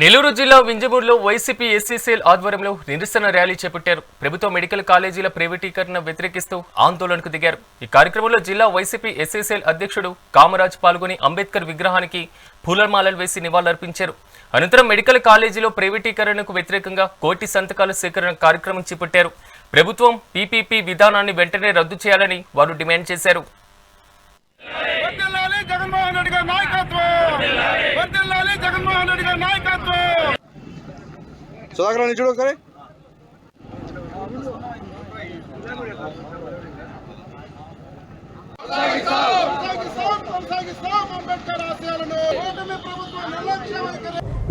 నెల్లూరు జిల్లా వింజమూరులో YCP SCCL ఆధ్వర్యంలో నిరసన ర్యాలీ చేపట్టారు. ప్రభుత్వ మెడికల్ కాలేజీల ప్రైవేటీకరణ వ్యతిరేకిస్తూ ఆందోళనకు దిగారు. ఈ కార్యక్రమంలో జిల్లా వైసీపీ ఎస్సీసీఎల్ అధ్యక్షుడు కామరాజ్ పాల్గొని అంబేద్కర్ విగ్రహానికి పూలమాలలు వేసి నివాళులర్పించారు. అనంతరం మెడికల్ కాలేజీలో ప్రైవేటీకరణకు వ్యతిరేకంగా కోటి సంతకాల సేకరణ కార్యక్రమం చేపట్టారు. ప్రభుత్వం పీపీపీ విధానాన్ని వెంటనే రద్దు చేయాలని వారు డిమాండ్ చేశారు వర్ధిల్లాలి జగన్మోహన్ రెడ్డి గారి నాయకత్వం వర్ధిల్లాలి జగన్మోహన్ రెడ్డి గారి నాయకత్వం సుధాకర్ అని చూడు ఒకసారి.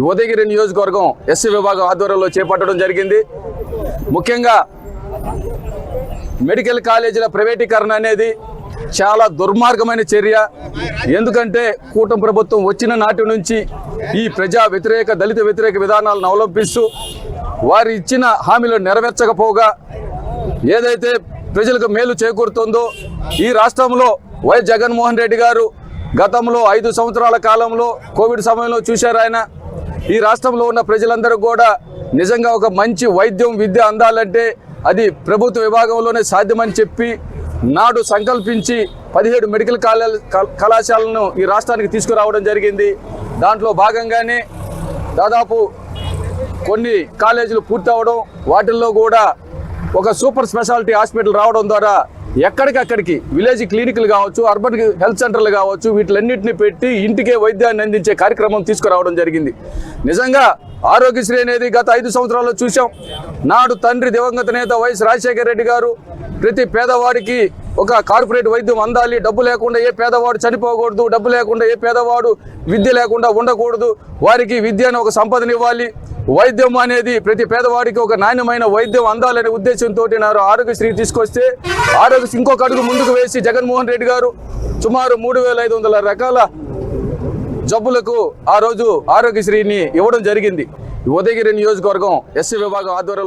ఉదయగిరి నియోజకవర్గం ఎస్సీ విభాగం ఆధ్వర్యంలో చేపట్టడం జరిగింది. ముఖ్యంగా మెడికల్ కాలేజీల ప్రైవేటీకరణ అనేది చాలా దుర్మార్గమైన చర్య. ఎందుకంటే కూటమి ప్రభుత్వం వచ్చిన నాటి నుంచి ఈ ప్రజా వ్యతిరేక దళిత వ్యతిరేక విధానాలను అవలంబిస్తూ వారు ఇచ్చిన హామీలు నెరవేర్చకపోగా ఏదైతే ప్రజలకు మేలు చేకూరుతుందో ఈ రాష్ట్రంలో వైఎస్ జగన్మోహన్ రెడ్డి గారు గతంలో ఐదు సంవత్సరాల కాలంలో కోవిడ్ సమయంలో చూశారు ఆయన. ఈ రాష్ట్రంలో ఉన్న ప్రజలందరూ కూడా నిజంగా ఒక మంచి వైద్యం విద్య అందాలంటే అది ప్రభుత్వ విభాగంలోనే సాధ్యమని చెప్పి నాడు సంకల్పించి పదిహేడు మెడికల్ కాలేజ్ కళాశాలను ఈ రాష్ట్రానికి తీసుకురావడం జరిగింది. దాంట్లో భాగంగానే దాదాపు కొన్ని కాలేజీలు పూర్తవడం వాటిల్లో కూడా ఒక సూపర్ స్పెషాలిటీ హాస్పిటల్ రావడం ద్వారా ఎక్కడికక్కడికి విలేజ్ క్లినిక్లు కావచ్చు అర్బన్ హెల్త్ సెంటర్లు కావచ్చు వీటిలన్నింటినీ పెట్టి ఇంటికే వైద్యాన్ని అందించే కార్యక్రమం తీసుకురావడం జరిగింది. నిజంగా ఆరోగ్యశ్రీ అనేది గత ఐదు సంవత్సరాల్లో చూసాం నాడు తండ్రి దివంగత నేత వైఎస్ రాజశేఖర రెడ్డి గారు ప్రతి పేదవాడికి ఒక కార్పొరేట్ వైద్యం అందాలి డబ్బు లేకుండా ఏ పేదవాడు చనిపోకూడదు డబ్బు లేకుండా ఏ పేదవాడు విద్య లేకుండా ఉండకూడదు వారికి విద్యను ఒక సంపదనివ్వాలి. వైద్యం అనేది ప్రతి పేదవాడికి ఒక నాణ్యమైన వైద్యం అందాలనే ఉద్దేశంతో నారు ఆరోగ్యశ్రీ తీసుకొస్తే ఆరోగ్యశ్రీ ఇంకొక అడుగు ముందుకు వేసి జగన్మోహన్ రెడ్డి గారు సుమారు మూడు వేల ఐదు వందల రకాల జబ్బులకు ఆ రోజు ఆరోగ్యశ్రీని ఇవ్వడం జరిగింది. ఉదయగిరి నియోజకవర్గం ఎస్సీ విభాగం ఆధ్వర్యంలో